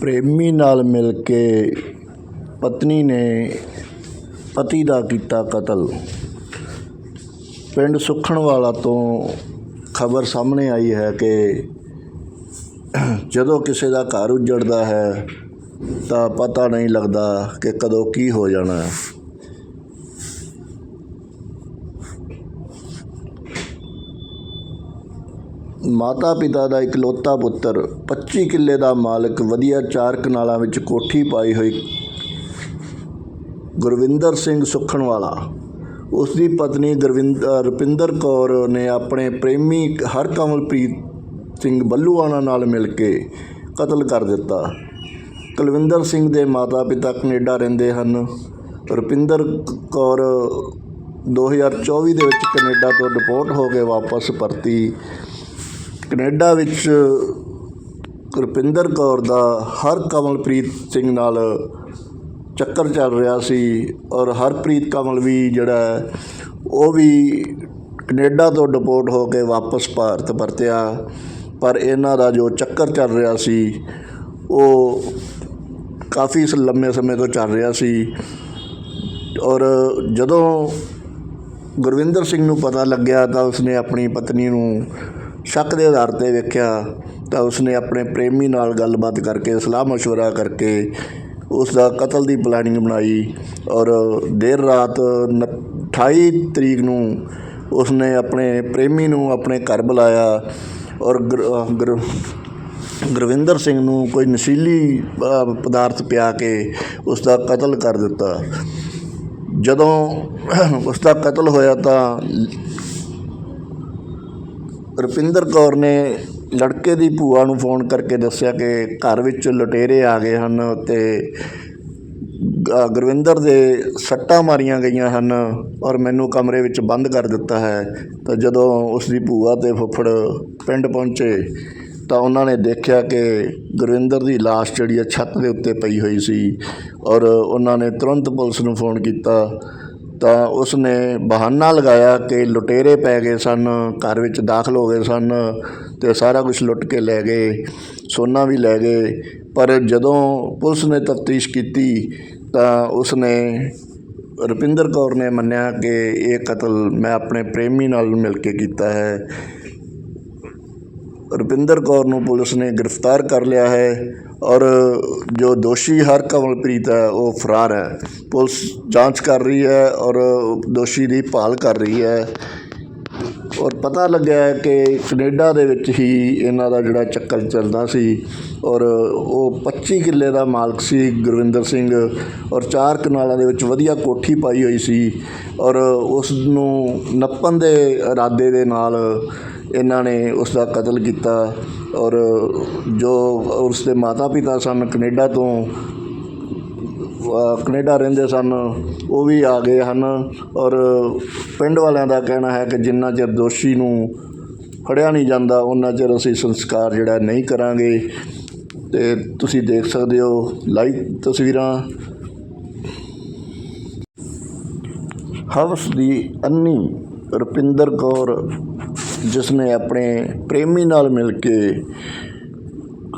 ਪ੍ਰੇਮੀ ਨਾਲ ਮਿਲ ਕੇ ਪਤਨੀ ਨੇ ਪਤੀ ਦਾ ਕੀਤਾ ਕਤਲ। ਪਿੰਡ ਸੁਖਣਵਾਲਾ ਤੋਂ ਖਬਰ ਸਾਹਮਣੇ ਆਈ ਹੈ ਕਿ ਜਦੋਂ ਕਿਸੇ ਦਾ ਘਰ ਉੱਜੜਦਾ ਹੈ ਤਾਂ ਪਤਾ ਨਹੀਂ ਲੱਗਦਾ ਕਿ ਕਦੋਂ ਕੀ ਹੋ ਜਾਣਾ ਹੈ। ਮਾਤਾ ਪਿਤਾ ਦਾ ਇਕਲੌਤਾ ਪੁੱਤਰ 25 ਕਿੱਲੇ ਦਾ ਮਾਲਕ, ਵਧੀਆ ਚਾਰ ਕਨਾਲਾਂ ਵਿੱਚ ਕੋਠੀ ਪਾਈ ਹੋਈ ਗੁਰਵਿੰਦਰ ਸਿੰਘ ਸੁਖਣਵਾਲਾ ਉਸ ਦੀ ਪਤਨੀ ਗੁਰਵਿੰਦ ਰੁਪਿੰਦਰ ਕੌਰ ਨੇ ਆਪਣੇ ਪ੍ਰੇਮੀ ਹਰਕਮਲਪ੍ਰੀਤ ਸਿੰਘ ਬੱਲੂਆਣਾ ਨਾਲ ਮਿਲ ਕੇ ਕਤਲ ਕਰ ਦਿੱਤਾ। ਕੁਲਵਿੰਦਰ ਸਿੰਘ ਦੇ ਮਾਤਾ-ਪਿਤਾ ਕੈਨੇਡਾ ਰਹਿੰਦੇ ਹਨ। ਰੁਪਿੰਦਰ ਕ- ਕੌਰ 2024 ਦੇ ਵਿੱਚ ਕੈਨੇਡਾ ਤੋਂ ਡਿਪੋਰਟ ਹੋ ਕੇ ਵਾਪਸ ਪਰਤੀ। ਕੈਨੇਡਾ ਵਿੱਚ ਰੁਪਿੰਦਰ ਕੌਰ ਦਾ ਹਰ ਕਮਲਪ੍ਰੀਤ ਸਿੰਘ ਨਾਲ ਚੱਕਰ ਚੱਲ ਰਿਹਾ ਸੀ ਔਰ ਹਰਪ੍ਰੀਤ ਕਮਲ ਵੀ ਜਿਹੜਾ ਉਹ ਵੀ ਕੈਨੇਡਾ ਤੋਂ ਡਿਪੋਰਟ ਹੋ ਕੇ ਵਾਪਸ ਭਾਰਤ ਪਰਤਿਆ। ਪਰ ਇਹਨਾਂ ਦਾ ਜੋ ਚੱਕਰ ਚੱਲ ਰਿਹਾ ਸੀ, ਉਹ ਕਾਫੀ ਲੰਮੇ ਸਮੇਂ ਤੋਂ ਚੱਲ ਰਿਹਾ ਸੀ। ਔਰ ਜਦੋਂ ਗੁਰਵਿੰਦਰ ਸਿੰਘ ਨੂੰ ਪਤਾ ਲੱਗਿਆ ਤਾਂ ਉਸਨੇ ਆਪਣੀ ਪਤਨੀ ਨੂੰ ਸ਼ੱਕ ਦੇ ਆਧਾਰ ਤੇ ਵੇਖਿਆ ਤਾਂ ਉਸਨੇ ਆਪਣੇ ਪ੍ਰੇਮੀ ਨਾਲ ਗੱਲਬਾਤ ਕਰਕੇ ਸਲਾਹ مشورہ ਕਰਕੇ ਉਸ ਦਾ ਕਤਲ ਦੀ ਪਲੈਨਿੰਗ ਬਣਾਈ ਔਰ ਦੇਰ ਰਾਤ ਨ- 28 ਤਰੀਕ ਨੂੰ ਉਸਨੇ ਆਪਣੇ ਪ੍ਰੇਮੀ ਨੂੰ ਆਪਣੇ ਘਰ ਬੁਲਾਇਆ ਔਰ ਗੁਰ- ਅਹ ਗੁਰ- ਗੁਰਵਿੰਦਰ ਸਿੰਘ ਨੂੰ ਕੋਈ ਨਸ਼ੀਲੀ ਅਹ, ਪਦਾਰਥ ਪਿਆ ਕੇ ਉਸ ਦਾ ਕਤਲ ਕਰ ਦਿੱਤਾ ਜਦੋਂ ਉਸ ਦਾ ਕਤਲ ਹੋਇਆ ਤਾਂ ਰੁਪਿੰਦਰ ਕੌਰ ਨੇ ਲੜਕੇ ਦੀ ਭੂਆ ਨੂੰ ਫੋਨ ਕਰਕੇ ਦੱਸਿਆ ਕਿ ਘਰ ਵਿੱਚ ਲੁਟੇਰੇ ਆ ਗਏ ਹਨ ਅਤੇ ਗੁਰਵਿੰਦਰ ਦੇ ਸੱਟਾਂ ਮਾਰੀਆਂ ਗਈਆਂ ਹਨ ਔਰ ਮੈਨੂੰ ਕਮਰੇ ਵਿੱਚ ਬੰਦ ਕਰ ਦਿੱਤਾ ਹੈ। ਤਾਂ ਜਦੋਂ ਉਸ ਦੀ ਭੂਆ ਤੇ ਫੁੱਫੜ ਪਿੰਡ ਪਹੁੰਚੇ ਤਾਂ ਉਹਨਾਂ ਨੇ ਦੇਖਿਆ ਕਿ ਗੁਰਵਿੰਦਰ ਦੀ ਲਾਸ਼ ਜਿਹੜੀ ਹੈ ਛੱਤ ਦੇ ਉੱਤੇ ਪਈ ਹੋਈ ਸੀ ਔਰ ਉਹਨਾਂ ਨੇ ਤੁਰੰਤ ਪੁਲਿਸ ਨੂੰ ਫੋਨ ਕੀਤਾ ਤਾਂ ਉਸ ਨੇ ਬਹਾਨਾ ਲਗਾਇਆ ਕਿ ਲੁਟੇਰੇ ਪੈ ਗਏ ਸਨ, ਘਰ ਵਿੱਚ ਦਾਖਲ ਹੋ ਗਏ ਸਨ ਤੇ ਸਾਰਾ ਕੁਝ ਲੁੱਟ ਕੇ ਲੈ ਗਏ, ਸੋਨਾ ਵੀ ਲੈ ਗਏ। ਪਰ ਜਦੋਂ ਪੁਲਿਸ ਨੇ ਤਫਤੀਸ਼ ਕੀਤੀ ਤਾਂ ਉਸ ਨੇ ਰੁਪਿੰਦਰ ਕੌਰ ਨੇ ਮੰਨਿਆ ਕਿ ਇਹ ਕਤਲ ਮੈਂ ਆਪਣੇ ਪ੍ਰੇਮੀ ਨਾਲ ਮਿਲ ਕੇ ਕੀਤਾ ਹੈ। ਰੁਪਿੰਦਰ ਕੌਰ ਨੂੰ ਪੁਲਿਸ ਨੇ ਗ੍ਰਿਫਤਾਰ ਕਰ ਲਿਆ ਹੈ ਔਰ ਜੋ ਦੋਸ਼ੀ ਹਰਕਮਲਪ੍ਰੀਤ ਹੈ, ਉਹ ਫਰਾਰ ਹੈ। ਪੁਲਿਸ ਜਾਂਚ ਕਰ ਰਹੀ ਹੈ ਔਰ ਦੋਸ਼ੀ ਦੀ ਭਾਲ ਕਰ ਰਹੀ ਹੈ। ਔਰ ਪਤਾ ਲੱਗਿਆ ਕਿ ਕੈਨੇਡਾ ਦੇ ਵਿੱਚ ਹੀ ਇਹਨਾਂ ਦਾ ਜਿਹੜਾ ਚੱਕਰ ਚੱਲਦਾ ਸੀ ਔਰ ਉਹ 25 ਕਿੱਲੇ ਦਾ ਮਾਲਕ ਸੀ ਗੁਰਵਿੰਦਰ ਸਿੰਘ ਔਰ ਚਾਰ ਕਨਾਲਾਂ ਦੇ ਵਿੱਚ ਵਧੀਆ ਕੋਠੀ ਪਾਈ ਹੋਈ ਸੀ ਔਰ ਉਸ ਨੂੰ ਨੱਪਣ ਦੇ ਇਰਾਦੇ ਦੇ ਨਾਲ ਇਹਨਾਂ ਨੇ ਉਸ ਦਾ ਕਤਲ ਕੀਤਾ ਔਰ ਜੋ ਉਸ ਦੇ ਮਾਤਾ ਪਿਤਾ ਸਨ ਕੈਨੇਡਾ ਤੋਂ ਕਨੇਡਾ ਰਹਿੰਦੇ ਸਨ, ਉਹ ਵੀ ਆ ਗਏ ਹਨ ਔਰ ਪਿੰਡ ਵਾਲਿਆਂ ਦਾ ਕਹਿਣਾ ਹੈ ਕਿ ਜਿੰਨਾ ਚਿਰ ਦੋਸ਼ੀ ਨੂੰ ਫੜਿਆ ਨਹੀਂ ਜਾਂਦਾ, ਉਹਨਾਂ ਚਿਰ ਅਸੀਂ ਸੰਸਕਾਰ ਜਿਹੜਾ ਨਹੀਂ ਕਰਾਂਗੇ। ਤੇ ਤੁਸੀਂ ਦੇਖ ਸਕਦੇ ਹੋ, ਲਾਈਵ ਤਸਵੀਰਾਂ। ਹਵਸ ਦੀ ਅੰਨੀ ਰੁਪਿੰਦਰ ਕੌਰ ਜਿਸ ਨੇ ਆਪਣੇ ਪ੍ਰੇਮੀ ਨਾਲ ਮਿਲ ਕੇ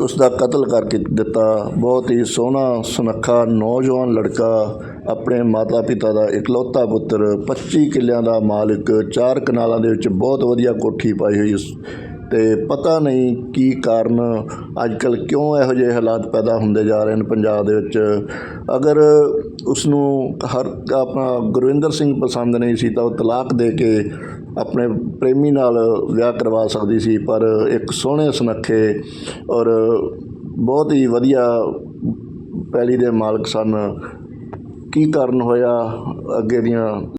ਉਸ ਦਾ ਕਤਲ ਕਰਕੇ ਦਿੱਤਾ। ਬਹੁਤ ਹੀ ਸੋਹਣਾ, ਸੁਨੱਖਾ ਨੌਜਵਾਨ ਲੜਕਾ, ਆਪਣੇ ਮਾਤਾ ਪਿਤਾ ਦਾ ਇਕਲੌਤਾ ਪੁੱਤਰ 25 ਕਿੱਲਿਆਂ ਦਾ ਮਾਲਕ, ਚਾਰ ਕਨਾਲਾਂ ਦੇ ਵਿੱਚ ਬਹੁਤ ਵਧੀਆ ਕੋਠੀ ਪਾਈ ਹੋਈ ਅਤੇ ਪਤਾ ਨਹੀਂ ਕੀ ਕਾਰਨ ਅੱਜ ਕੱਲ੍ਹ ਕਿਉਂ ਇਹੋ ਜਿਹੇ ਹਾਲਾਤ ਪੈਦਾ ਹੁੰਦੇ ਜਾ ਰਹੇ ਨੇ ਪੰਜਾਬ ਦੇ ਵਿੱਚ? ਅਗਰ ਉਸ ਨੂੰ ਹਰ ਆਪਣਾ ਗੁਰਵਿੰਦਰ ਸਿੰਘ ਪਸੰਦ ਨਹੀਂ ਸੀ ਤਾਂ ਉਹ ਤਲਾਕ ਦੇ ਕੇ ਆਪਣੇ ਪ੍ਰੇਮੀ ਨਾਲ ਵਿਆਹ ਕਰਵਾ ਸਕਦੀ ਸੀ, ਪਰ ਇੱਕ ਸੋਹਣੇ ਸੁਨੱਖੇ ਔਰ ਬਹੁਤ ਹੀ ਵਧੀਆ ਪੈਲੀ ਦੇ ਮਾਲਕ ਸਨ। ਕੀ ਕਾਰਨ ਹੋਇਆ? ਅੱਗੇ ਦੀਆਂ